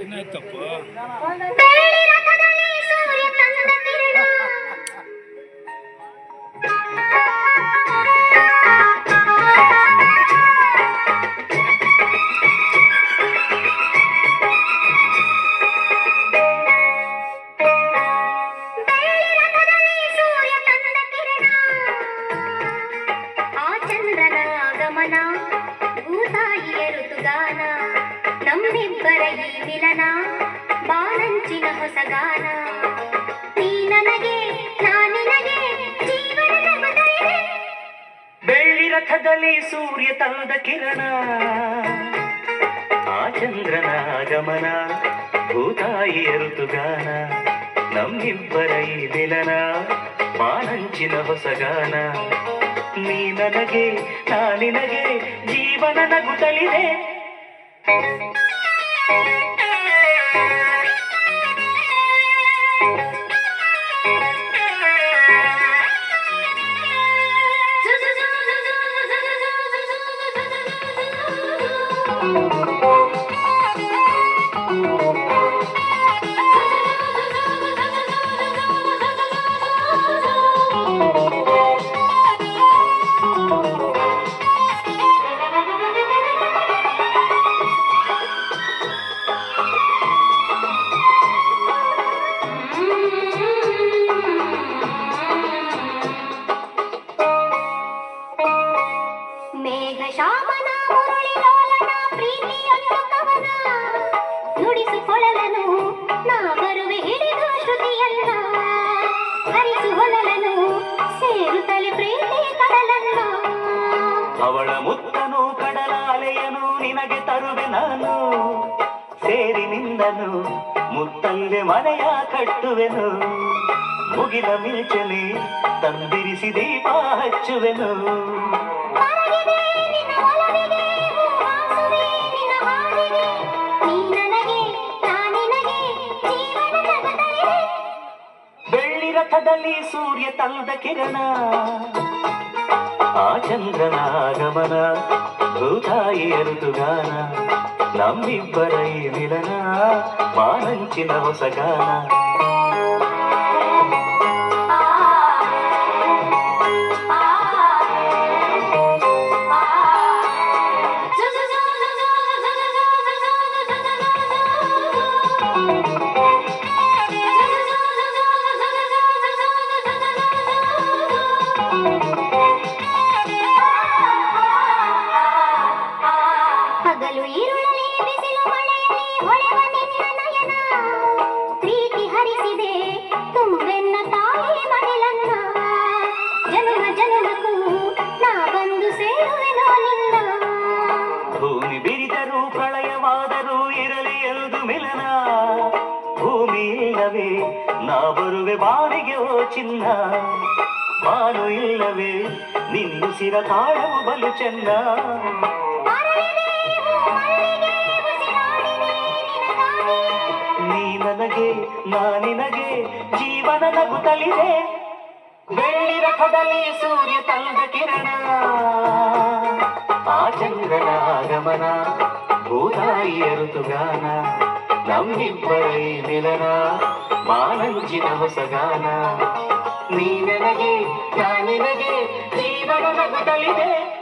ಏನಾಯ್ತಪ್ಪ ಬೆಳ್ಳಿ ರಥದಲ್ಲಿ ಸೂರ್ಯ ಈ ಬಾರಂಚಿನ ಹೊಸಗಾನ ನೀ ನನಗೆ, ನಾ ನಿನಗೆ ಜೀವನದ ಬದಲಿಗೆ. ಬೆಳ್ಳಿ ರಥದಲ್ಲಿ ಸೂರ್ಯ ತಂದ ಕಿರಣ, ಆ ಚಂದ್ರನ ಆಗಮನ ಭೂತಾಯಿಯ ಋತುಗಾನ ನಮ್ಮಿಬ್ಬರ ಈ ಮಿಲನ ಬಾನಂಚಿನ ಹೊಸಗಾನ ನೀ ನನಗೆ, ನಾ ನಿನಗೆ ಜೀವನ ನಗುತ್ತಲಿದೆ. ಅವಳ ಮುತ್ತನು ಕಡಲಾಲೆಯನು ನಿನಗೆ ತರುವೆ ನಾನು. ಸೇರಿ ನಿಂದನು ಮುತ್ತಲ್ಲೆ ಮನೆಯ ಕಟ್ಟುವೆನು. ಮುಗಿದ ಮಿಲ್ಚನೆ ತಂದಿರಿಸಿ ದೀಪ ಹಚ್ಚುವೆನು. ಬೆಳ್ಳಿ ರಥದಲ್ಲಿ ಸೂರ್ಯ ತಂದ ಕಿರಣ. ಆ ಚಂದ್ರನ ಆಗಮನ ಭೂತಾಯಿಯ ಋತುಗಾನ ನಮ್ಮಿಬ್ಬರ ಈ ಮಿಲನ ಬಾನಂಚಿನ ಹೊಸಗಾನ ಹರಿಸಿದೆ ತುಂಬೆನ್ನ ತಾಯಿ ಮಡಿಲನ್ನ ಜನ್ಮ ಜನ್ಮಕ್ಕೂ ನಾ ಬಂದು ಸೇರುವೆನೋ ನಿನ್ನ. ಭೂಮಿ ಬಿರಿದರೂ ಪ್ರಳಯವಾದರೂ ಇರಲಿ ಎಂದು ಮಿಲನ. ಭೂಮಿ ಇಲ್ಲವೇ, ನಾ ಬರುವೆ ಬಾರಿಗೆ ಓ ಚಿನ್ನ. ಬಾನು ಇಲ್ಲವೇ ನಿನ್ನುಸಿರ ತಾಳವು ಬಲು ಚೆನ್ನ. ನನಗೆ ನಾ ನಿನಗೆ ಜೀವನ ನಗುತ್ತಲಿದೆ ಬೆಳ್ಳಿ ರಥದಲ್ಲಿ ಸೂರ್ಯ ತಂದ ಕಿರಣ. ಆ ಚಂದ್ರನ ಆಗಮನ ಭೂತಾಯಿಯ ಋತುಗಾನ, ನಮ್ಮಿಬ್ಬರ ಮಿಲನ ಮಾನಂಜಿನ ಹೊಸಗಾನ ನೀನಗೆ ನನಗೆ, ನಾ ನಿನಗೆ ಜೀವನ ನಗುತ್ತಲಿದೆ